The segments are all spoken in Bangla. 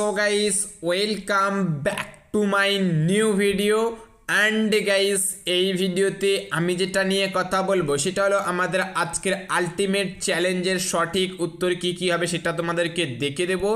so guys welcome back to my new video. And guys এই ভিডিওতে আমি যেটা নিয়ে কথা বলব, সেটা হলো আমাদের আজকের আলটিমেট চ্যালেঞ্জের সঠিক উত্তর কি কি হবে সেটা তোমাদেরকে দেখে দেবো।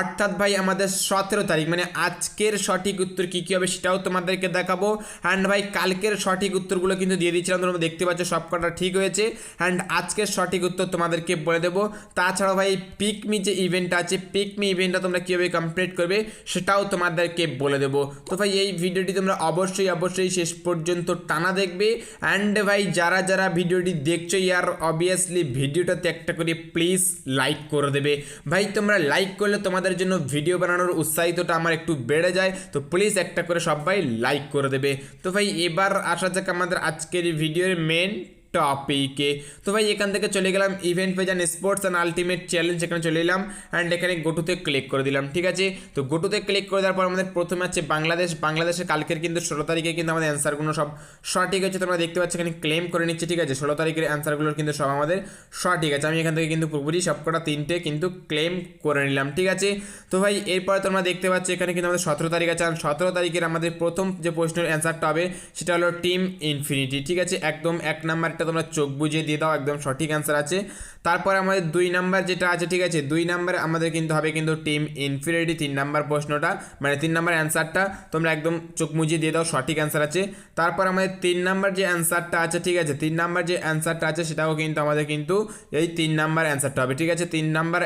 অর্থাৎ ভাই, আমাদের সতেরো তারিখ মানে আজকের সঠিক উত্তর কি কি হবে সেটাও তোমাদেরকে দেখাবো। অ্যান্ড ভাই, কালকের সঠিক উত্তরগুলো কিন্তু দিয়ে দিচ্ছিলাম, তোমরা দেখতে পাচ্ছ সব কটা ঠিক হয়েছে। অ্যান্ড আজকের সঠিক উত্তর তোমাদেরকে বলে দেবো। তাছাড়াও ভাই পিকমি যে ইভেন্টটা আছে পিকমি ইভেন্টটা তোমরা কীভাবে কমপ্লিট করবে, সেটাও তোমাদেরকে বলে দেবো। তো ভাই, এই ভিডিওটি তোমরা অবশ্যই অবশ্যই শেষ পর্যন্ত টানা দেখবে। অ্যান্ড ভাই, যারা যারা ভিডিওটি দেখছ, ইয়ার অবভিয়াসলি ভিডিওটাতে একটা করে প্লিজ লাইক করে দেবে। ভাই, তোমরা লাইক করলে তোমাদের জন্য ভিডিও বানানোর উৎসাহিতটা আমার একটু বেড়ে যায়। তো প্লিজ একটা করে সবাই লাইক করে দেবে। তো ভাই, এবার আসা যাক আমাদের আজকের ভিডিওর মেন টপিকে তো ভাই, এখান থেকে চলে গেলাম event page and sports and ultimate challenge এখানে চলে এলাম অ্যান্ড এখানে গোটুতে ক্লিক করে দিলাম, ঠিক আছে? তো গোটুতে ক্লিক করে দেওয়ার পর আমাদের প্রথমে আছে বাংলাদেশ বাংলাদেশের কালকের কিন্তু ষোলো তারিখে কিন্তু আমাদের অ্যান্সারগুলো সব সঠিক আছে তোমরা দেখতে পাচ্ছ এখানে ক্লেম করে নিচ্ছে, ঠিক আছে? ষোলো তারিখের অ্যান্সারগুলোর কিন্তু সব আমাদের সঠিক আছে। আমি এখান থেকে কিন্তু পুরোপুরি সবকটা তিনটে কিন্তু ক্লেম করে নিলাম, ঠিক আছে? তো ভাই, এরপরে তোমরা দেখতে পাচ্ছ এখানে কিন্তু আমাদের সতেরো তারিখ আছে। আর সতেরো তারিখের আমাদের প্রথম যে প্রশ্নের অ্যান্সারটা হবে, সেটা হলো টিম ইনফিনিটি ঠিক আছে? একদম এক নাম্বারটা তোমরা চোখ বুঝিয়ে দিয়ে দাও, একদম সঠিক অ্যান্সার আছে। তারপরে আমাদের দুই নাম্বার যেটা আছে, ঠিক আছে? দুই নাম্বারে আমাদের কিন্তু হবে কিন্তু টিম ইনফিনিটি তিন নাম্বার প্রশ্নটা মানে তিন নাম্বার অ্যান্সারটা তোমরা একদম চোখ মুজিয়ে দিয়ে দাও, সঠিক অ্যান্সার আছে। তারপর আমাদের তিন নাম্বার যে অ্যান্সারটা আছে, ঠিক আছে? তিন নাম্বার যে অ্যান্সারটা আছে, সেটাও কিন্তু আমাদের কিন্তু এই তিন নাম্বার অ্যান্সারটা হবে, ঠিক আছে? তিন নাম্বার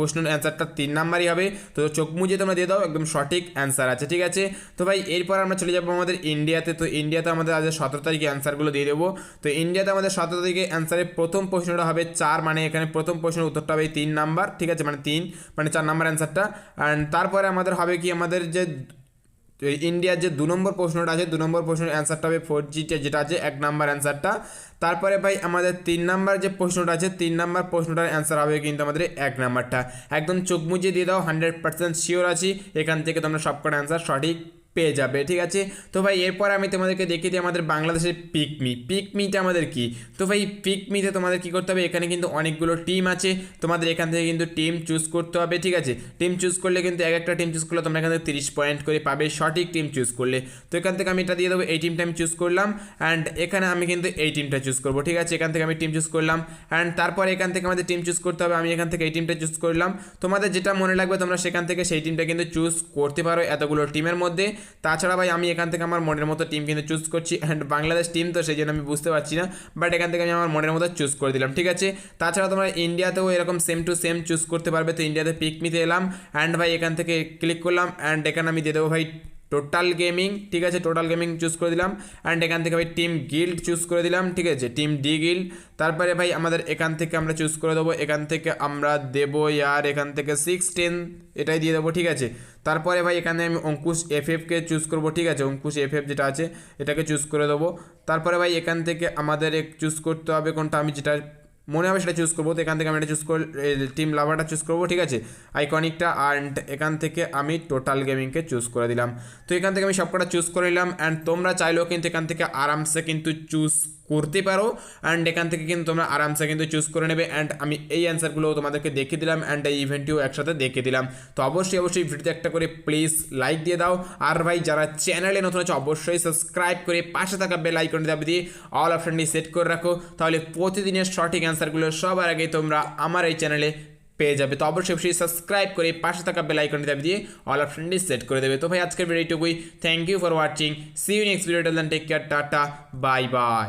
প্রশ্নের অ্যান্সারটা তিন নাম্বারই হবে। তো চোখ মুজে তোমরা দিয়ে দাও, একদম সঠিক অ্যান্সার আছে, ঠিক আছে? তো ভাই, এরপর আমরা চলে যাব আমাদের ইন্ডিয়াতে। তো ইন্ডিয়াতে আমাদের আজ সতেরো তারিখে অ্যান্সারগুলো দিয়ে দেবো। তো ইন্ডিয়াতে আমাদের সতেরো তারিখে অ্যান্সারের প্রথম প্রশ্নটা হবে চার মানে এখানে প্রথম প্রশ্নের উত্তরটা হবে তিন নাম্বার, ঠিক আছে? মানে তিন মানে চার নাম্বার অ্যান্সারটা। অ্যান্ড তারপরে আমাদের হবে কি? আমাদের যে ইন্ডিয়ার যে দু নম্বর প্রশ্নটা আছে, দু নম্বর প্রশ্নের অ্যান্সারটা হবে ফোর জিটা যেটা আছে এক নাম্বার অ্যান্সারটা তারপরে ভাই, আমাদের তিন নাম্বার যে প্রশ্নটা আছে, তিন নাম্বার প্রশ্নটার অ্যান্সার হবে কিন্তু আমাদের এক নাম্বারটা। একদম চোখ মুজিয়ে দিয়ে দাও হান্ড্রেড পার্সেন্ট শিওর আছি, এখান থেকে তোমরা সবকটা অ্যান্সার সঠিক পেয়ে যাবে, ঠিক আছে? তো ভাই, এরপর আমি তোমাদেরকে দেখিয়ে দিই আমাদের বাংলাদেশের পিকমি পিকমিটা আমাদের কি? তো ভাই পিকমিতে তোমাদের কি করতে হবে? এখানে কিন্তু অনেকগুলো টিম আছে। তোমাদের এখান থেকে কিন্তু টিম চুজ করতে হবে, ঠিক আছে? টিম চুজ করলে কিন্তু এক একটা টিম চুজ করলে তোমরা এখান থেকে তিরিশ পয়েন্ট করে পাবে, সঠিক টিম চুজ করলে। তো এখান থেকে আমি এটা দিয়ে দেবো, এই টিমটা আমি চুজ করলাম। অ্যান্ড এখানে আমি কিন্তু এই টিমটা চুজ করব, ঠিক আছে? এখান থেকে আমি টিম চুজ করলাম। অ্যান্ড তারপর এখান থেকে আমাদের টিম চুজ করতে হবে, আমি এখান থেকে এই টিমটা চুজ করলাম। তোমাদের যেটা মনে লাগবে তোমরা সেখান থেকে সেই টিমটা কিন্তু চুজ করতে পারো এতগুলো টিমের মধ্যে। তাছাড়া ভাই, আমি এখান থেকে আমার মনের মতো টিম কিন্তু চুজ করছি অ্যান্ড বাংলাদেশ টিম তো সেই জন্য আমি বুঝতে পারছি না বাট এখান থেকে আমি আমার মনের মতো চুজ করে দিলাম, ঠিক আছে? তাছাড়া তোমরা ইন্ডিয়াতেও এরকম সেম টু সেম চুজ করতে পারবে, তো ইন্ডিয়াতে পিক নিতে এলাম অ্যান্ড ভাই, এখান থেকে ক্লিক করলাম অ্যান্ড এখানে আমি দিয়ে দেবো ভাই টোটাল গেমিং ঠিক আছে টোটাল গেমিং চুজ করে দিলাম। অ্যান্ড এখান থেকে ভাই টিম গিল্ড চুজ করে দিলাম, ঠিক আছে টিম ডি গিল্ড তারপরে ভাই আমাদের এখান থেকে আমরা চুজ করে দেবো, এখান থেকে আমরা দেবো ইয়ার, এখান থেকে সিক্স টেন এটাই দিয়ে দেবো, ঠিক আছে। তারপরে ভাই এখানে আমি অঙ্কুশ এফ এফকে চুজ করব, ঠিক আছে, অঙ্কুশ এফ এফ যেটা আছে, এটাকে চুজ করে দেবো। তারপরে ভাই এখান থেকে আমাদের চুজ করতে হবে, কোনটা? আমি যেটা মনে হবে সেটা চুজ করব, তো এখান থেকে আমি এটা চুজ করে টিম লাভারটা চুজ করব, ঠিক আছে? আইকনিকটা অ্যান্ড এখান থেকে আমি টোটাল গেমিংকে চুজ করে দিলাম। তো এখান থেকে আমি সবকটা চুজ করে নিলাম অ্যান্ড তোমরা চাইলেও কিন্তু এখান থেকে আরামসে কিন্তু চুজ করতে পারো। অ্যান্ড এখান থেকে কিন্তু তোমরা আরামসে কিন্তু চুজ করে নেবে। অ্যান্ড আমি এই অ্যান্সারগুলোও তোমাদেরকে দেখিয়ে দিলাম অ্যান্ড এই ইভেন্টটিও একসাথে দেখে দিলাম। তো অবশ্যই অবশ্যই ভিডিওতে একটা করে প্লিজ লাইক দিয়ে দাও। আর ভাই, যারা চ্যানেলে নতুন আছে, অবশ্যই সাবস্ক্রাইব করে পাশে থাকা বেল আইকন দাবি দিয়ে অল অপশানটি সেট করে রাখো। তাহলে প্রতিদিনের সঠিক অ্যান্সারগুলো সবার আগে তোমরা আমার এই চ্যানেলে পেয়ে যাবে। তো অবশ্যই অবশ্যই সাবস্ক্রাইব করে পাশে থাকা বেল আইকনটি দাবি দিয়ে অল অপশনটি সেট করে দেবে। তো ভাই, আজকের ভিডিওটুকুই thank you for watching see you next video take care tata bye bye